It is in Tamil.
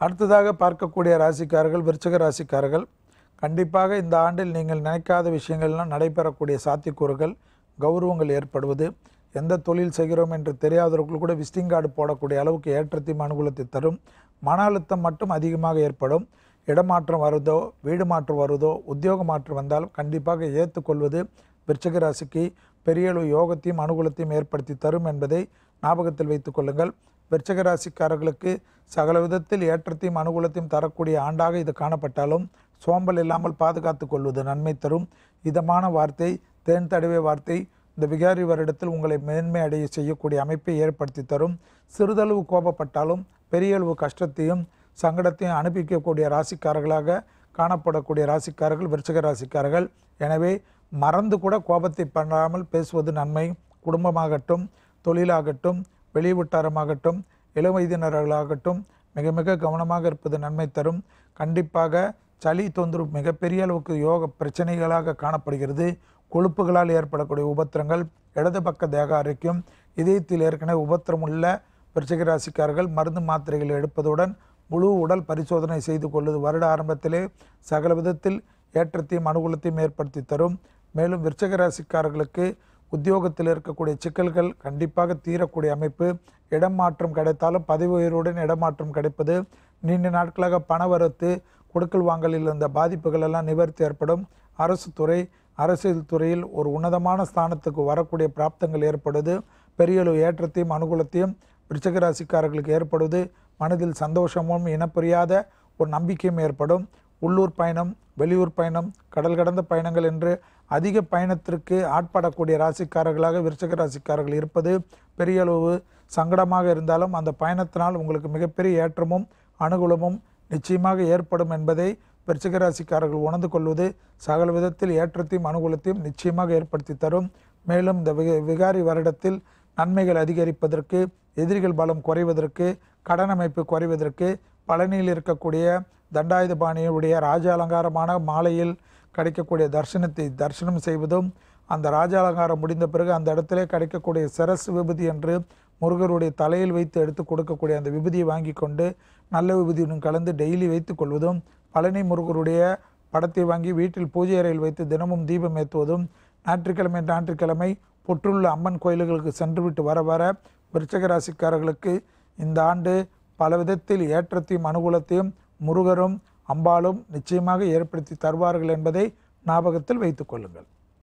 அடுத்ததாக பார்க்கக்கூடிய ராசிக்காரர்கள் விருச்சக ராசிக்காரர்கள் கண்டிப்பாக இந்த ஆண்டில் நீங்கள் நினைக்காத விஷயங்கள்லாம் நடைபெறக்கூடிய சாத்தியக்கூறுகள் கௌரவங்கள் ஏற்படுவது எந்த தொழில் செய்கிறோம் என்று தெரியாதவர்கள் கூட விசிட்டிங் கார்டு போடக்கூடிய அளவுக்கு ஏற்றத்தையும் அனுகூலத்தை தரும் மன அழுத்தம் மட்டும் அதிகமாக ஏற்படும் இடமாற்றம் வருதோ வீடு மாற்றம் வருதோ உத்தியோக மாற்றம் வந்தாலும் கண்டிப்பாக ஏற்றுக்கொள்வது விருச்சக ராசிக்கு பெரிய அளவு யோகத்தையும் அனுகூலத்தையும் ஏற்படுத்தி தரும் என்பதை ஞாபகத்தில் வைத்துக் கொள்ளுங்கள். விருச்சிக ராசிக்காரர்களுக்கு சகல விதத்தில் ஏற்றத்தையும் அனுகூலத்தையும் தரக்கூடிய ஆண்டாக இது காணப்பட்டாலும் சோம்பல் இல்லாமல் பாதுகாத்து கொள்வது நன்மை தரும். இதமான வார்த்தை தேன் தடவை வார்த்தை இந்த விகாரி வருடத்தில் உங்களை மேன்மை அடைய செய்யக்கூடிய அமைப்பை ஏற்படுத்தி தரும். சிறிதளவு கோபப்பட்டாலும் பெரிய அளவு கஷ்டத்தையும் சங்கடத்தையும் அனுப்பிக்கக்கூடிய ராசிக்காரர்களாக காணப்படக்கூடிய ராசிக்காரர்கள் விருச்சக ராசிக்காரர்கள். எனவே மறந்து கூட கோபத்தை பண்ணாமல் பேசுவது நன்மை. குடும்பமாகட்டும் தொழிலாகட்டும் வெளிவட்டாரமாகட்டும் இளம் வயதினர்களாகட்டும் மிக மிக கவனமாக இருப்பது நன்மை தரும். கண்டிப்பாக சளி தொந்தரவு மிகப்பெரிய அளவுக்கு யோக பிரச்சனைகளாக காணப்படுகிறது. கொழுப்புகளால் ஏற்படக்கூடிய உபத்திரங்கள் இடது பக்க தேக ஆரோக்கியம் இதயத்தில் ஏற்கனவே உபத்திரம் உள்ள விருச்சிக ராசிக்காரர்கள் மருந்து மாத்திரைகள் எடுப்பதுடன் முழு உடல் பரிசோதனை செய்து கொள்வது வருட ஆரம்பத்திலே சகல விதத்தில் ஏற்றத்தையும் அனுகூலத்தையும் ஏற்படுத்தி தரும். மேலும் விருச்சிக ராசிக்காரர்களுக்கு உத்தியோகத்தில் இருக்கக்கூடிய சிக்கல்கள் கண்டிப்பாக தீரக்கூடிய அமைப்பு. இடம் மாற்றம் கிடைத்தாலும் பதவி உயர்வுடன் இடமாற்றம் கிடைப்பது. நீண்ட நாட்களாக பணவரத்து கொடுக்கல் வாங்கலில் இருந்த பாதிப்புகள் எல்லாம் நிவர்த்தி ஏற்படும். அரசு துறை அரசியல் துறையில் ஒரு உன்னதமான ஸ்தானத்துக்கு வரக்கூடிய பிராப்தங்கள் ஏற்படுது. பெரியளவு ஏற்றத்தையும் அனுகூலத்தையும் விருச்சிக ராசிக்காரர்களுக்கு ஏற்படுவது மனதில் சந்தோஷமும் இனப்புரியாத ஒரு நம்பிக்கையும் ஏற்படும். உள்ளூர் பயணம் வெளியூர் பயணம் கடல் கடந்த பயணங்கள் என்று அதிக பயணத்திற்கு ஆட்படக்கூடிய ராசிக்காரர்களாக விருச்சக ராசிக்காரர்கள் இருப்பது பெரிய அளவு சங்கடமாக இருந்தாலும் அந்த பயணத்தினால் உங்களுக்கு மிகப்பெரிய ஏற்றமும் அனுகூலமும் நிச்சயமாக ஏற்படும் என்பதை விருச்சிக ராசிக்காரர்கள் உணர்ந்து கொள்வது சகல விதத்தில் ஏற்றத்தையும் அனுகூலத்தையும் நிச்சயமாக ஏற்படுத்தி தரும். மேலும் இந்த விகாரி வருடத்தில் நன்மைகள் அதிகரிப்பதற்கு எதிரிகள் பலம் குறைவதற்கு கடன் அமைப்பு குறைவதற்கு பழனியில் இருக்கக்கூடிய தண்டாயுதபாணியுடைய ராஜ அலங்காரமான மாலையில் கிடைக்கக்கூடிய தரிசனத்தை தரிசனம் செய்வதும் அந்த ராஜ அலங்காரம் முடிந்த பிறகு அந்த இடத்திலே கிடைக்கக்கூடிய சரஸ் விபதி என்று முருகருடைய தலையில் வைத்து எடுத்து கொடுக்கக்கூடிய அந்த விபூதியை வாங்கி கொண்டு நல்ல விபதியுடன் கலந்து டெய்லி வைத்து கொள்வதும் பழனி முருகருடைய படத்தை வாங்கி வீட்டில் பூஜை அறையில் வைத்து தினமும் தீபம் ஏற்றுவதும் ஞாயிற்றுக்கிழமை ஞாயிற்றுக்கிழமை புற்றுள்ள அம்மன் கோயில்களுக்கு சென்றுவிட்டு வர வர விருச்சக ராசிக்காரர்களுக்கு இந்த ஆண்டு பல விதத்தில் ஏற்றத்தையும் அனுகூலத்தையும் முருகரும் அம்பாலும் நிச்சயமாக ஏற்படுத்தி தருவார்கள் என்பதை ஞாபகத்தில் வைத்துக் கொள்ளுங்கள்.